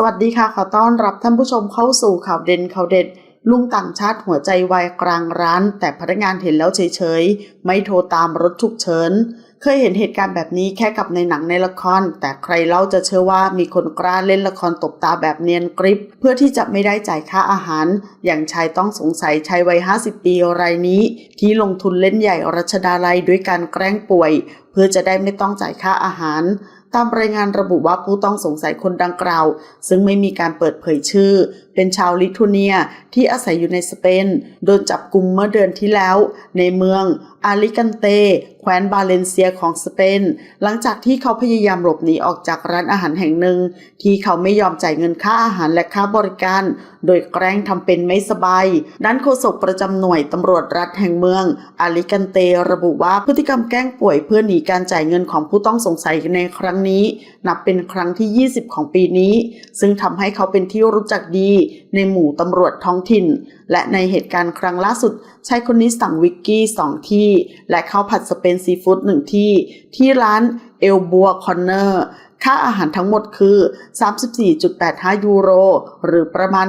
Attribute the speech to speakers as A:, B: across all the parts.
A: สวัสดีค่ะ ขอต้อนรับท่านผู้ชมเข้าสู่ข่าวเด่นข่าวเด็ด ลุงต่างชาติหัวใจวายกลางร้าน แต่พนักงานเห็นแล้วเฉยๆ ไม่โทรตามรถฉุกเฉิน เคยเห็นเหตุการณ์แบบนี้แค่กับในหนังในละคร แต่ใครเล่าจะเชื่อว่ามีคนกล้าเล่นละครตบตาแบบเนียนกริบ เพื่อที่จะไม่ได้จ่ายค่าอาหาร อย่างชายต้องสงสัยชายวัย 50 ปีรายนี้ ที่ลงทุนเล่นใหญ่รัชดาลัยด้วยการแกล้งป่วย เพื่อจะได้ไม่ต้องจ่ายค่าอาหาร ตามรายงานระบุว่าผู้ต้องสงสัยคนดังกล่าว ซึ่งไม่มีการเปิดเผยชื่อ เป็นชาวลิทัวเนียที่อาศัยอยู่ในสเปน โดนจับกุมเมื่อเดือนที่แล้ว ในเมืองอาลิกันเตแคว้นบาเลนเซียของสเปน หลังจากที่เขาพยายามหลบหนีออกจากร้านอาหารแห่งหนึ่ง ที่เขาไม่ยอมจ่ายเงินค่าอาหารและค่าบริการ โดยแกล้งทำเป็นไม่สบาย ด้านโฆษกประจำหน่วยตำรวจรัฐแห่งเมือง อาลิกันเตระบุว่าพฤติกรรมแกล้งป่วยเพื่อหนีการจ่ายเงินของผู้ต้องสงสัยในครั้งนี้ นับเป็นครั้งที่ 20 ของปีนี้ ซึ่งทำให้เขาเป็นที่รู้จักดีในหมู่ตำรวจท้องถิ่น และในเหตุการณ์ครั้งล่าสุดชายคนนี้สั่งวิกกี้สองที่ และข้าวผัดสเปนซีฟู้ดหนึ่งที่ ที่ร้านเอลบัวคอนเนอร์ค่าอาหารทั้งหมดคือ 34.85 ยูโร หรือประมาณ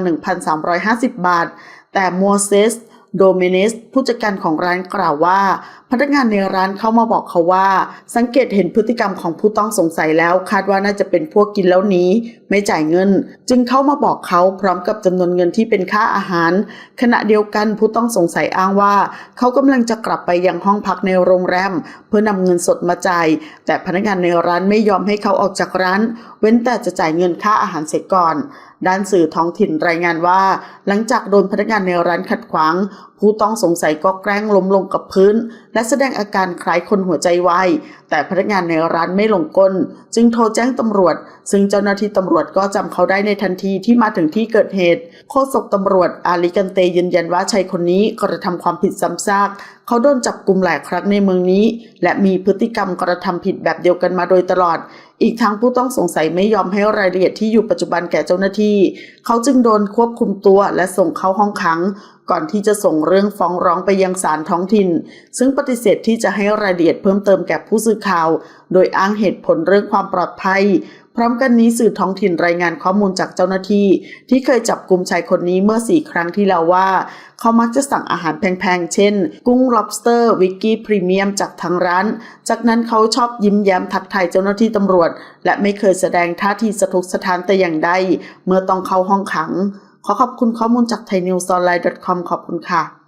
A: 1,350 บาท แต่มัวเซส โดเมเนส ผู้จัดการของร้านกล่าวว่า พนักงานในร้านเข้ามาบอกเขาว่า สังเกตเห็นพฤติกรรมของผู้ต้องสงสัยแล้ว คาดว่าน่าจะเป็นพวกกินแล้วหนี้ไม่จ่ายเงิน จึงเข้ามาบอกเขาพร้อมกับจำนวนเงินที่เป็นค่าอาหาร ขณะเดียวกันผู้ต้องสงสัยอ้างว่า เขากำลังจะกลับไปยังห้องพักในโรงแรม เพื่อนำเงินสดมาจ่ายแต่พนักงานในร้านไม่ยอมให้เขาออกจากร้าน เว้นแต่จะจ่ายเงินค่าอาหารเสร็จก่อนด้านสื่อท้องถิ่นรายงานว่า หลังจากโดนพนักงานในร้านขัดขวาง ผู้ต้องสงสัยก็แกล้งล้มลงกับพื้น และแสดงอาการคล้ายคนหัวใจวาย แต่พนักงานในร้านไม่ลงกล จึงโทรแจ้งตำรวจ ซึ่งเจ้าหน้าที่ตำรวจก็จำเขาได้ในทันทีที่มาถึงที่เกิดเหตุ โฆษกตำรวจอาลิกันเตยืนยันว่าชายคนนี้กระทำความผิดซ้ำซาก เขาโดนจับกลุ่มหลายครั้งในเมืองนี้ และมีพฤติกรรมกระทำผิดแบบเดียวกันมาโดยตลอด อีกทั้งผู้ต้องสงสัยไม่ยอมให้รายละเอียดที่อยู่ปัจจุบันแก่เจ้าหน้าที่ เขาจึงโดนควบคุมตัวและส่งเข้าห้องขัง ก่อนที่จะส่งเรื่องฟ้องร้องไปยังศาลท้องถิ่น ซึ่งปฏิเสธที่จะให้รายละเอียดเพิ่มเติมแก่ผู้สื่อข่าว โดยอ้างเหตุผลเรื่องความปลอดภัย ร้อมกันนี้สื่อท้องถิ่นรายงานข้อมูลจากเจ้าหน้าที่ ที่เคยจับกลุ่มชายคนนี้เมื่อสี่ครั้งที่แล้วว่า เขามักจะสั่งอาหารแพงๆ เช่น กุ้ง lobster วิกกี้พรีเมียมจากทางร้าน จากนั้นเขาชอบยิ้มแย้มทักทายเจ้าหน้าที่ตำรวจ และไม่เคยแสดงท่าทีสะทกสะท้านแต่อย่างใดเมื่อต้องเข้าห้องขัง ขอขอบคุณข้อมูลจาก thainews online com ขอบคุณค่ะ